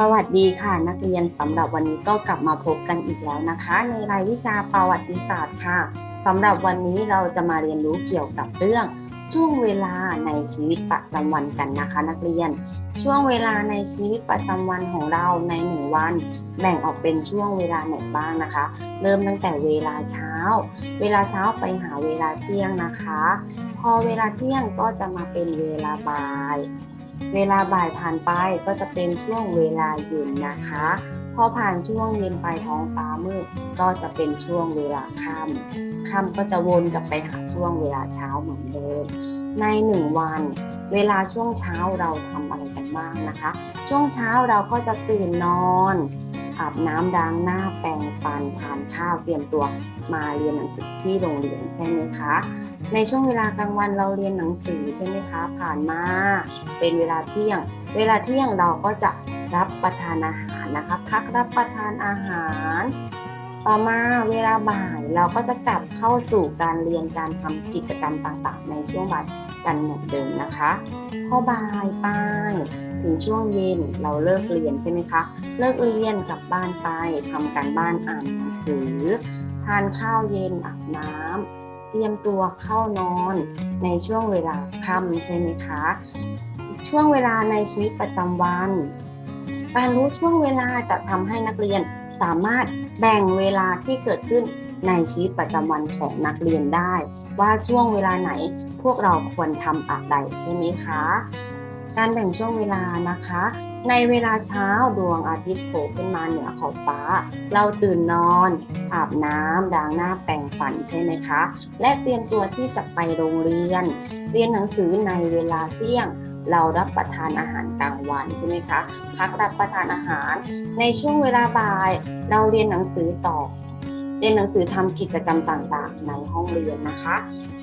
สวัสดีค่ะ นักเรียนสำหรับวันนี้ก็กลับมาพบกันอีกแล้วนะคะ ในรายวิชาประวัติศาสตร์ค่ะสำหรับวันนี้เราจะมาเรียนรู้เกี่ยวกับเรื่องช่วงเวลาในชีวิตประจำวันกันนะคะ นักเรียน ช่วงเวลาในชีวิตประจำวันของเราในหนึ่งวัน แบ่งออกเป็นช่วงเวลาไหนบ้างนะคะ เริ่มตั้งแต่เวลาเช้า เวลาเช้าไปหาเวลาเที่ยงนะคะ พอเวลาเที่ยงก็จะมาเป็นเวลาบ่าย เวลาบ่ายผ่านไปก็จะเป็นช่วงเวลาเย็นนะคะ พอผ่านช่วงเย็นไปท้องฟ้ามืดก็จะเป็นช่วงเวลาค่ำค่ำก็จะวนกลับไปหาช่วงเวลาเช้าเหมือนเดิมในหนึ่งวันเวลาช่วงเช้าเราทำอะไรกันบ้างนะคะ ช่วงเช้าเราก็จะตื่นนอน อาบน้ำล้างหน้าแปรงฟันทานข้าวเตรียมตัวมาเรียนหนังสือที่โรงเรียนใช่ไหมคะ ในช่วงเวลากลางวันเราเรียนหนังสือใช่ไหมคะ ผ่านมาเป็นเวลาเที่ยง เวลาเที่ยงเราก็จะรับประทานอาหารนะคะ พักรับประทานอาหาร ต่อมาเวลาบ่ายเราก็จะกลับเข้าสู่การเรียนการทำกิจกรรมต่างๆ ในช่วงบ่ายกันเหมือนเดิมนะคะพอบ่ายไปถึงช่วงเย็นเราเลิกเรียนใช่ไหมคะ เลิกเรียนกลับบ้านไปทำการบ้านอ่านหนังสือ ทานข้าวเย็นอาบน้ำเตรียมตัวเข้านอนในช่วงเวลาค่ำใช่ไหมคะ ช่วงเวลาในชีวิตประจำวัน การรู้ช่วงเวลาจะทำให้นักเรียน สามารถแบ่งเวลาที่เกิดขึ้นในชีวิตประจำวันของนักเรียนได้ ว่าช่วงเวลาไหนพวกเราควรทำอะไรใช่ไหมคะ การแบ่งช่วงเวลานะคะ ในเวลาเช้าดวงอาทิตย์โผล่ขึ้นมาเหนือขอบฟ้า เราตื่นนอน อาบน้ำล้างหน้าแปรงฟันใช่ไหมคะ และเตรียมตัวที่จะไปโรงเรียน เรียนหนังสือในเวลาเที่ยง เรารับประทานอาหารกลางวันใช่ไหมคะพักรับประทานอาหาร ในช่วงเวลาบ่าย เราเรียนหนังสือต่อ เรียนหนังสือทำกิจกรรมต่างๆ ในห้องเรียนนะคะ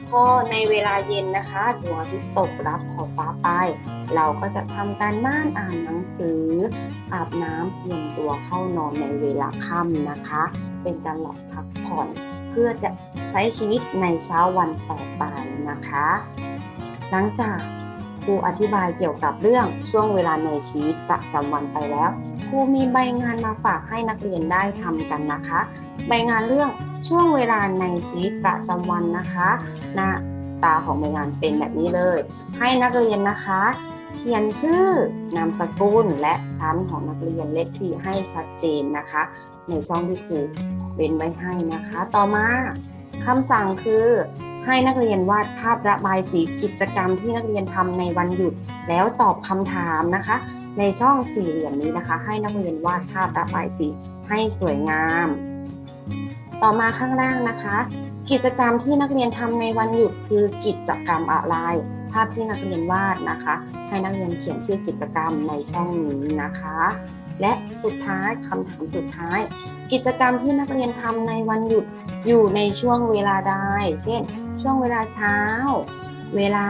พอในเวลาเย็นนะคะดวงอาทิตย์ตกรับขอบฟ้าไป เราก็จะทำการบ้านอ่านหนังสือ อาบน้ำเตรียมตัวเข้านอนในเวลาค่ำนะคะ เป็นการหลับพักผ่อนเพื่อจะใช้ชีวิตในเช้าวันต่อไปนะคะ หลังจาก ครูอธิบายเกี่ยวกับเรื่องช่วงเวลาในชีวิตประจำวันไปแล้ว ครูมีใบงานมาฝากให้นักเรียนได้ทำกันนะคะ ใบงานเรื่องช่วงเวลาในชีวิตประจำวันนะคะหน้าตาของใบงานเป็นแบบนี้เลย ให้นักเรียนนะคะ เขียนชื่อนามสกุลและชั้นของนักเรียนเลขที่ให้ชัดเจนนะคะ ในช่องที่ครูเป็นไว้ให้นะคะ ต่อมาคำสั่งคือ ให้นักเรียนวาดภาพระบายสีกิจกรรมที่นักเรียนทำในวันหยุด แล้วตอบคำถามนะคะ ในช่องสี่เหลี่ยมนี้นะคะ ให้นักเรียนวาดภาพระบายสีให้สวยงาม ต่อมาข้างล่างนะคะ กิจกรรมที่นักเรียนทำในวันหยุดคือกิจกรรมอะไร ภาพที่นักเรียนวาดนะคะ ให้นักเรียนเขียนชื่อกิจกรรมในช่องนี้นะคะ และสุดท้ายคำถามสุดท้าย กิจกรรมที่นักเรียนทำในวันหยุดอยู่ในช่วงเวลาใด เช่น ช่วงเวลาเช้า เวลา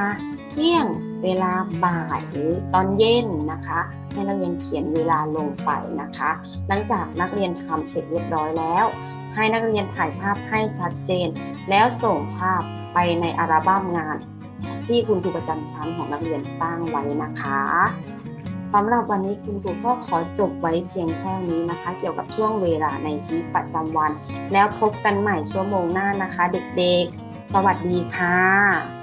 เที่ยง เวลาบ่ายหรือตอนเย็นนะคะ ให้นักเรียนเขียนเวลาลงไปนะคะ หลังจากนักเรียนทำเสร็จเรียบร้อยแล้ว ให้นักเรียนถ่ายภาพให้ชัดเจน แล้วส่งภาพไปในอัลบั้มงาน ที่คุณครูประจำชั้นของนักเรียนสร้างไว้นะคะ สำหรับวันนี้คุณครูก็ขอจบไว้เพียงแค่นี้นะคะ เกี่ยวกับช่วงเวลาในชีวิตประจำวัน แล้วพบกันใหม่ชั่วโมงหน้านะคะ เด็กๆ สวัสดีค่ะ